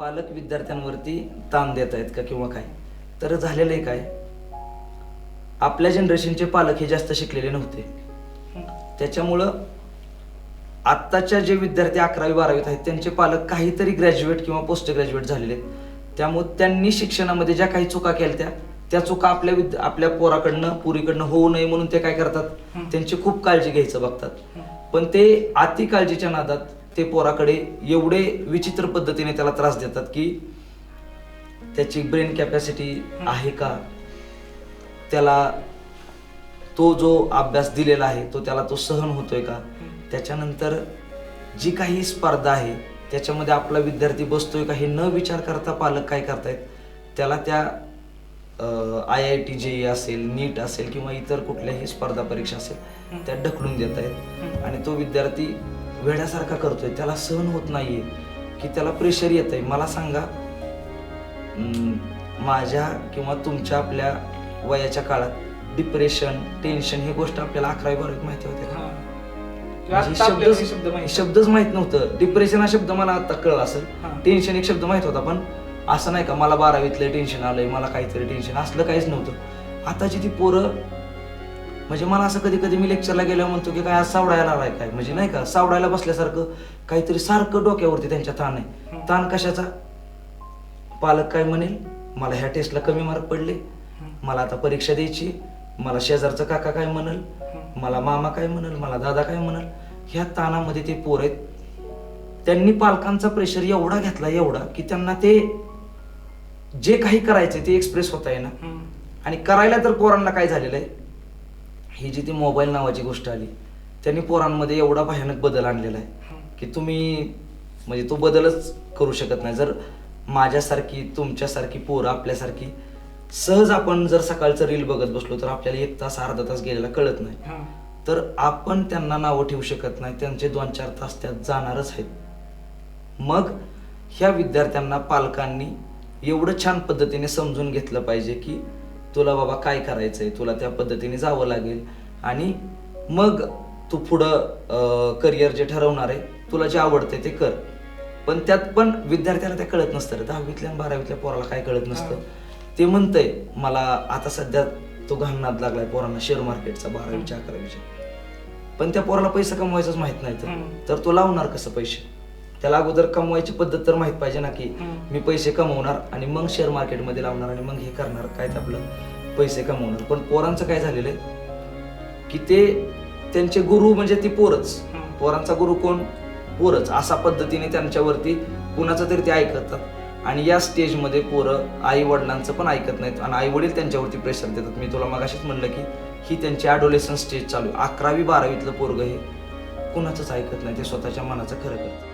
पालक विद्यार्थ्यांवरती ताण देत आहेत का किंवा काय? तर झालेलं आहे काय? आपल्या जनरेशनचे पालक हे जास्त शिकलेले नव्हते. त्याच्यामुळं आत्ताच्या जे विद्यार्थी अकरावी बारावीत आहेत त्यांचे पालक काहीतरी ग्रॅज्युएट किंवा पोस्ट ग्रॅज्युएट झालेले आहेत. त्यामुळे त्यांनी शिक्षणामध्ये ज्या काही चुका केल्या त्या त्या चुका आपल्या विद्या आपल्या पोराकडनं पुरीकडनं होऊ नये म्हणून ते काय करतात. त्यांची खूप काळजी घ्यायचं बघतात. पण ते अति काळजीच्या नादात ते पोराकडे एवढे विचित्र पद्धतीने त्याला त्रास देतात की त्याची ब्रेन कॅपॅसिटी. आहे का? त्याला तो जो अभ्यास दिलेला आहे तो त्याला तो सहन होतोय का? त्याच्यानंतर जी काही स्पर्धा आहे त्याच्यामध्ये आपला विद्यार्थी बसतोय का हे न विचार करता पालक काय करतायत? त्याला त्या आय आय टी जे असेल नीट असेल किंवा इतर कुठल्याही स्पर्धा परीक्षा असेल त्या ढकलून देत आहेत आणि तो विद्यार्थी वेड्यासारखा करतोय. त्याला सहन होत नाहीये. की त्याला प्रेशर येत आहे मला सांगा माझ्या किंवा तुमच्या आपल्या वयाच्या काळात डिप्रेशन टेन्शन ही गोष्ट आपल्याला अकरावी बारावीत माहिती होते का? म्हणजे शब्दच शब्द माहिती शब्दच माहीत नव्हतं. डिप्रेशन हा शब्द मला आता कळला असेल. टेन्शन एक शब्द माहीत होता पण असं नाही का मला बारावीतलं टेन्शन आलंय मला काहीतरी टेन्शन असलं काहीच नव्हतं. आताची ती पोरं म्हणजे मला असं कधी कधी मी लेक्चरला गेल्यावर म्हणतो की काय आज सावडायला आलाय काय? म्हणजे नाही का सावडायला बसल्यासारखं काहीतरी सारखं डोक्यावरती त्यांच्या ताण आहे. ताण कशाचा? पालक काय म्हणेल? मला ह्या टेस्टला कमी मार्क पडले. मला आता परीक्षा द्यायची. मला शेजारचं काका काय म्हणल? मला मामा काय म्हणल? मला दादा काय म्हणल? ह्या ताणामध्ये ते पोर आहेत. त्यांनी पालकांचा प्रेशर एवढा घेतला एवढा की त्यांना ते जे काही करायचं ते एक्सप्रेस होता येणार आणि करायला तर पोरांना काय झालेलं आहे? ही जी ती मोबाईल नावाची गोष्ट आली त्यांनी पोरांमध्ये एवढा भयानक बदल आणलेला आहे की तुम्ही म्हणजे तो बदलच करू शकत नाही. जर माझ्यासारखी तुमच्यासारखी पोरं आपल्यासारखी सहज आपण जर सकाळचं रील बघत बसलो तर आपल्याला एक तास अर्धा तास गेलेला कळत नाही. तर आपण त्यांना नावं ठेवू शकत नाही. त्यांचे दोन चार तास त्यात जाणारच आहेत. मग ह्या विद्यार्थ्यांना पालकांनी एवढं छान पद्धतीने समजून घेतलं पाहिजे की तुला बाबा काय करायचंय? तुला त्या पद्धतीने जावं लागेल. आणि मग तू पुढं करिअर जे ठरवणार आहे तुला जे आवडतंय ते कर. पण त्यात पण विद्यार्थ्याला ते कळत नसतं रे. दहावीतल्या आणि बारावीतल्या पोराला काय कळत नसतं. ते म्हणतंय मला आता सध्या तो घालनात लागलाय पोरांना शेअर मार्केटचा बारावीच्या अकरावीच्या. पण त्या पोराला पैसे कमवायचंच माहीत नाही. तर तो लावणार कसं पैसे? त्याला अगोदर कमवायची पद्धत तर माहीत पाहिजे ना की. मी पैसे कमवणार आणि मग शेअर मार्केटमध्ये लावणार आणि मग हे करणार काय ते आपलं पैसे कमवणार. पण पोरांचं काय झालेलं आहे? की ते त्यांचे गुरु म्हणजे ती पोरच. पोरांचा गुरु कोण? पोरच. असा पद्धतीने त्यांच्यावरती कुणाचं तरी ते ऐकतात. आणि या स्टेजमध्ये पोरं आई वडिलांचं पण ऐकत नाहीत आणि आई वडील त्यांच्यावरती प्रेशर देतात. मी तुला मगाशीच म्हणलं की ही त्यांची ॲडोलेसन स्टेज चालू आहे. अकरावी बारावीतलं पोरग हे कुणाचंच ऐकत नाही. ते स्वतःच्या मनाचं खरं करतात